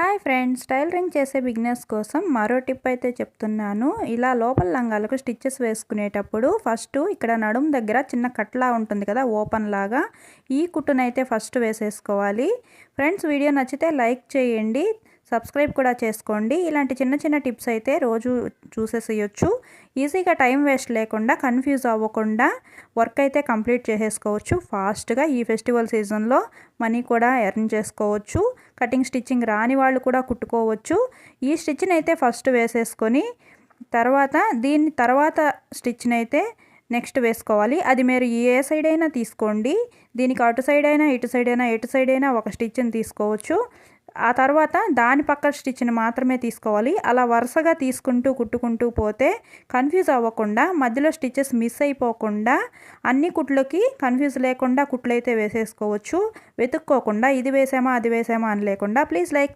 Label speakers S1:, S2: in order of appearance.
S1: Hi friends tailoring చేసే beginners కోసం మరో టిప్ అయితే చెప్తున్నాను. ఇలా లోపల లంగాలకు స్టిచ్చెస్ వేసుకునేటప్పుడు ఫస్ట్ ఇక్కడ నడుము దగ్గర చిన్న కట్లా ఉంటుంది కదా ఓపెన్ లాగా. ఈ కుట్టునైతే ఫస్ట్ వేసేసుకోవాలి. ఫ్రెండ్స్ వీడియో నచ్చితే లైక్ చేయండి. సబ్స్క్రైబ్ కూడా చేసుకోండి. ఇలాంటి చిన్న చిన్న టిప్స్ అయితే రోజు చూసేసేయచ్చు. ఈజీగా టైం వేస్ట్ లేకుండా కన్ఫ్యూజ్ అవ్వకుండా వర్క్ అయితే కంప్లీట్ చేసేసుకోవచ్చు. ఫాస్ట్గా ఈ ఫెస్టివల్ సీజన్లో మనీ కూడా ఎర్న్ చేసుకోవచ్చు. కటింగ్ స్టిచ్చింగ్ రాని వాళ్ళు కూడా కుట్టుకోవచ్చు. ఈ స్టిచ్ని అయితే ఫస్ట్ వేసేసుకొని తర్వాత దీని తర్వాత స్టిచ్ని అయితే నెక్స్ట్ వేసుకోవాలి. అది మీరు ఏ సైడ్ అయినా తీసుకోండి. దీనికి అటు సైడ్ అయినా ఇటు సైడ్ అయినా ఎటు సైడ్ అయినా ఒక స్టిచ్ని తీసుకోవచ్చు. ఆ తర్వాత దాని పక్క స్టిచ్ని మాత్రమే తీసుకోవాలి. అలా వరుసగా తీసుకుంటూ కుట్టుకుంటూ పోతే కన్ఫ్యూజ్ అవ్వకుండా మధ్యలో స్టిచ్చెస్ మిస్ అయిపోకుండా అన్ని కుట్లకి కన్ఫ్యూజ్ లేకుండా కుట్లు అయితే వేసేసుకోవచ్చు. వెతుక్కోకుండా ఇది వేసామా అది వేసామా అని లేకుండా ప్లీజ్ లైక్